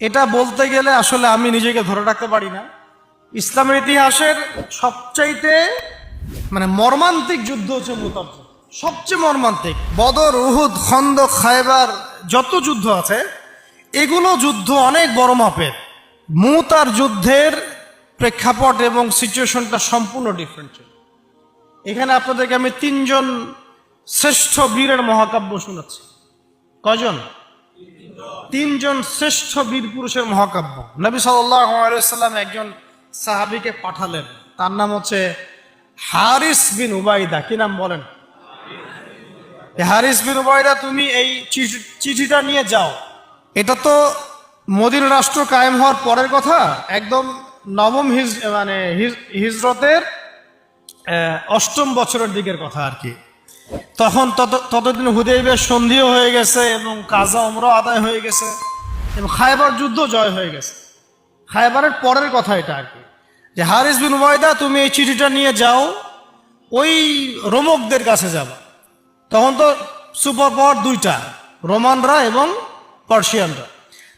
এটা বলতে গেলে আসলে আমি নিজেকে ধরে রাখতে পারি না। ইসলামের ইতিহাসের সবচাইতে মানে মর্মান্তিক যুদ্ধ হচ্ছে মুতার সবচেয়ে মর্মান্তিক। বদর, উহুদ, খন্দ, খায়বার যত যুদ্ধ আছে, এগুলো যুদ্ধ অনেক বড় মাপের। মুতার যুদ্ধের প্রেক্ষাপট এবং সিচুয়েশনটা সম্পূর্ণ ডিফারেন্ট ছিল। এখানে আপনাদেরকে আমি তিনজন শ্রেষ্ঠ বীরের মহাকাব্য শোনাচ্ছি। কজন? তিনজন শ্রেষ্ঠ বীর পুরুষের মহাকাব্য। নবী সাল্লাম একজন সাহাবিকে পাঠালেন। তার নাম হচ্ছে হারিস বিন উবাইদা কি নাম বলেন? হারিস বিন উবাইদা তুমি এই চিঠিটা নিয়ে যাও। এটা তো মদিন রাষ্ট্র কায়েম হওয়ার পরের কথা। একদম নবম হিজ মানে হিজ- হিজরতের অষ্টম বছরের দিকের কথা আর কি। তখন তত ততদিন হুদেবের সন্ধিও হয়ে গেছে এবং কাজা অমর আদায় হয়ে গেছে এবং খায়বার যুদ্ধ জয় হয়ে গেছে। খায়বারের পরের কথা এটা আর কি। যে হারিস বিন ওয়াইদা তুমি এই চিঠিটা নিয়ে যাও, ওই রোমকদের কাছে যাবা। তখন তো সুপার পাওয়ার দুইটা, রোমানরা এবং পার্সিয়ানরা।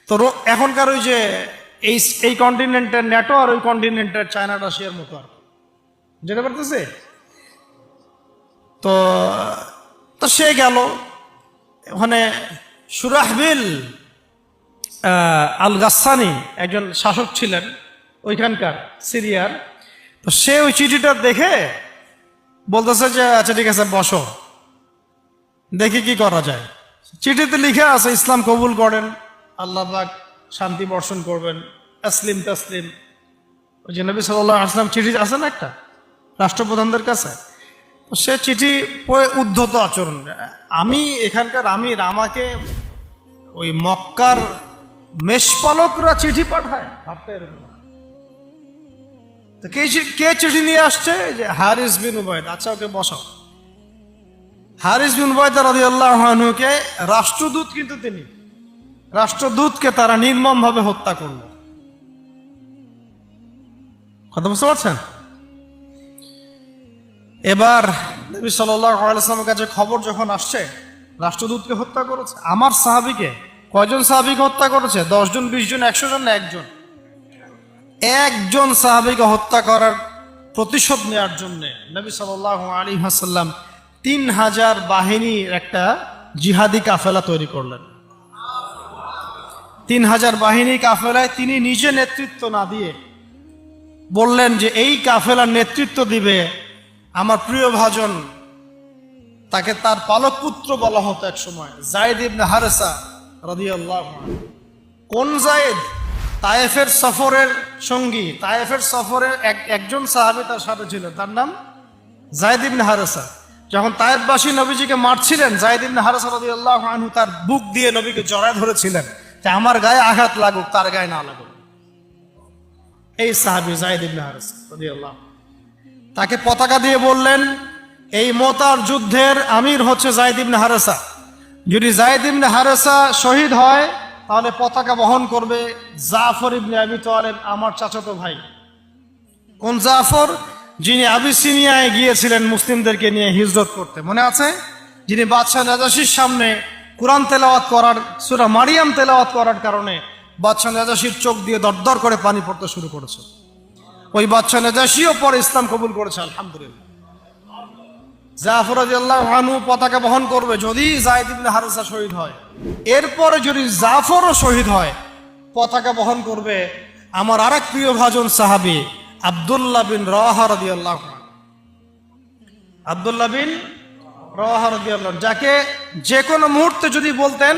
তো এখনকার ওই যে এই এই কন্টিনেন্টের ন্যাটো আর ওই কন্টিনেন্টের চায়না রাশিয়ার মতো আর। যেতে পারতেছে? তো তো সে গেল। ওখানে সুরাহবিল আল গাসানি একজন শাসক ছিলেন ওইখানকার সিরিয়ার। তো সে ওই চিঠিটা দেখে বলতেছে যে আচ্ছা ঠিক আছে, বসো। দেখি কি করা যায়। চিঠিতে লিখে আছে, ইসলাম কবুল করেন আল্লাহদাক শান্তি বর্ষণ করবেন আসলিম তাসলিম। ওই যে নবী সাল্লাহ আসলাম চিঠি আছে না একটা? রাষ্ট্রপ্রধানদের কাছে? সে চিঠি উদ্ধত আচরণ। আমি এখানকার, আমি আমাকে ওই মক্কার মেষপালকরা চিঠি পাঠায়। ভাবতে তো কে কে চিঠি নিয়ে আসছে? যে হারিস বিন উবায়দ। আচ্ছা ওকে বসাও। হারিস বিন উবায়দ রাজি আল্লাহকে রাষ্ট্রদূত কিন্তু তিনি। রাষ্ট্রদূতকে তারা নির্মমভাবে হত্যা করল। কথা বুঝতে পারছেন? এবার নবী সাল্লামের কাছে খবর যখন আসছে, রাষ্ট্রদূতকে হত্যা করেছে, আমার সাহাবিকে কয়জন সাহাবিকে হত্যা করেছে? দশজন বিশ জন একশো জন না একজন? একজন সাহাবিকে হত্যা করার প্রতিশোধ নেওয়ার জন্য নবী সাল আলী হাসাল্লাম তিন হাজার বাহিনীর একটা জিহাদি কাফেলা তৈরি করলেন। তিন হাজার বাহিনী কাফেলায় তিনি নিজে নেতৃত্ব না দিয়ে বললেন যে, এই কাফেলার নেতৃত্ব দিবে আমার প্রিয় ভাজন, তাকে তার পালক পুত্র বলা হতো এক সময় জায়দ ইবনে হারেসা রাদিয়াল্লাহু। কোন জায়েদ তায়েফের সফরের সঙ্গী, তায়েফের সফরের এক, একজন সাহাবী তার সাথে ছিল, তার নাম জায়দ ইবনে হারেসা যখন তায়েফবাসী নবীজিকে মারছিলেন জায়দ ইবনে হারেসা রাদিয়াল্লাহু আনহু তার বুক দিয়ে নবীকে জড়ায় ধরেছিলেন যে আমার গায়ে আঘাত লাগুক, তার গায়ে না লাগুক এই সাহাবি জায়দ ইবনে হারেসা রাদিয়াল্লাহু। তাকে পতাকা দিয়ে বললেন, এই মোতার যুদ্ধের আমির হচ্ছে জায়দ ইবনে হারেসা। যদি জায়দ ইবনে হারেসা শহীদ হয়, তাহলে পতাকা বহন করবে জাফর ইবনে আবি তোয়ালেব আমার চাচাতো ভাই। কোন জাফর? যিনি আবিসিনিয়ায় গিয়েছিলেন মুসলিমদেরকে নিয়ে হিজরত করতে। মনে আছে? যিনি বাদশাহ নাজাসির সামনে কোরআন তেলাওয়াত করার, সুরা মারিয়াম তেলাওয়াত করার কারণে বাদশাহ নাজাসির চোখ দিয়ে দরদর করে পানি পড়তে শুরু করেছে। ওই বাচ্চা নেজাসিও পরে ইসলাম কবুল করেছে আলহামদুলিল্লাহ। জাফর আনহু পতাকা বহন করবে যদি জায়দ ইবনে হারেসা শহীদ হয়। এরপরে যদি জাফরও শহীদ হয় পতাকা বহন করবে আমার আরেক প্রিয় ভাজন সাহাবী আব্দুল্লাহ বিন রাহা রাদিয়াল্লাহু আনহু। আব্দুল্লাহ বিন রাহা রাদিয়াল্লাহু আনহু, যাকে যে কোনো মুহূর্তে যদি বলতেন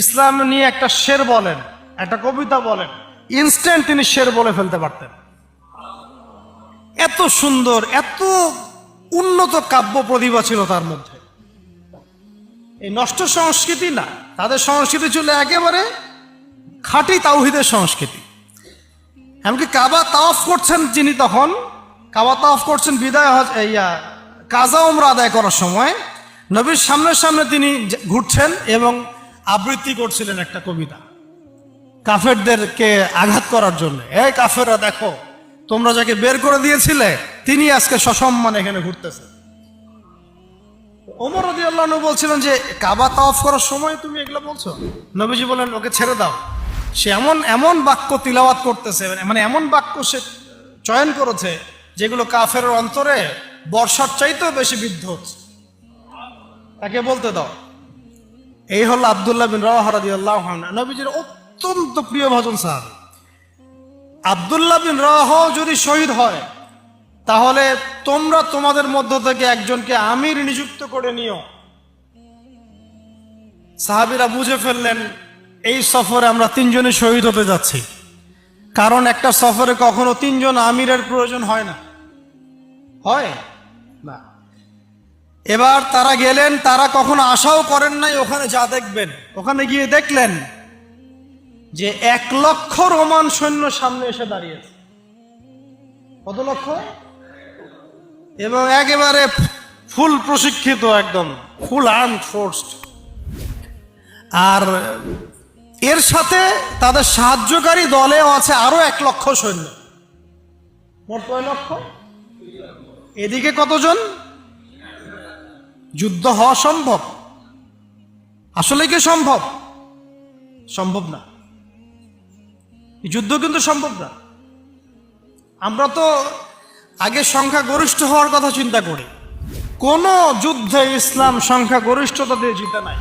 ইসলাম নিয়ে একটা শের বলেন একটা কবিতা বলেন ইনস্ট্যান্ট তিনি শের বলে ফেলতে পারতেন। এত সুন্দর, এত উন্নত কাব্য প্রতিভা ছিল তার মধ্যে। এই নষ্ট সংস্কৃতি না, তাদের সংস্কৃতি ছিল একেবারে খাঁটি তাওহিদের সংস্কৃতি। এমনকি কাবা তাওয়াফ করছেন যিনি তখন, কাবা তাওয়াফ করছেন বিদায় ইয়া কাজা উমরা আদায় করার সময়, নবীর সামনের সামনে তিনি ঘুরছেন এবং আবৃত্তি করছিলেন একটা কবিতা। কাফেরদেরকে আঘাত করার জন্য। এই কাফেররা দেখো তোমরা যাকে বের করে দিয়েছিলে, তিনি আজকে সসম্মান এখানে ঘুরতেছে। ওমর রদি আল্লাহ বলছিলেন যে, কাবা তাওয়াফ করার সময় তুমি এগুলো বলছো? নবীজি বলেন ওকে ছেড়ে দাও। সে এমন এমন বাক্য তিলাওয়াত করতেছে মানে এমন বাক্য সে চয়ন করেছে, যেগুলো কাফের অন্তরে বর্ষার চাইতেও বেশি বিদ্ধ হচ্ছে। তাকে বলতে দাও, এই হল আবদুল্লাহ বিন রাহারাদি আল্লাহ নবীজির অত্যন্ত প্রিয় ভজন সাহাব। আবদুল্লাহ বিন রাহ যদি শহীদ হয়, তাহলে তোমরা তোমাদের মধ্য থেকে একজনকে আমির নিযুক্ত করে নিও। সাহাবিরা বুঝে ফেললেন, এই সফরে আমরা তিনজনে শহীদ হতে যাচ্ছি। কারণ একটা সফরে কখনো তিনজন আমিরের প্রয়োজন হয় না। হয়? না। এবার তারা গেলেন, তারা কখনো আশাও করেন নাই, ওখানে যা দেখবেন। ওখানে গিয়ে দেখলেন যে এক লক্ষ রোমান সৈন্য সামনে এসে দাঁড়িয়েছে। কত লক্ষ? এবং একেবারে ফুল প্রশিক্ষিত একদম, ফুল আর্ম ফোর্সড আর এর সাথে তাদের সাহায্যকারী দলেও আছে আরও এক লক্ষ সৈন্য। মোট কয় লক্ষ? এদিকে কতজন? যুদ্ধ হওয়া সম্ভব? আসলে কি সম্ভব? সম্ভব না। যুদ্ধ কিন্তু সম্ভব না। আমরা তো আগে সংখ্যা গরিষ্ঠ হওয়ার কথা চিন্তা করি। কোন যুদ্ধে ইসলাম সংখ্যা গরিষ্ঠতা দিয়ে জিতে নাই।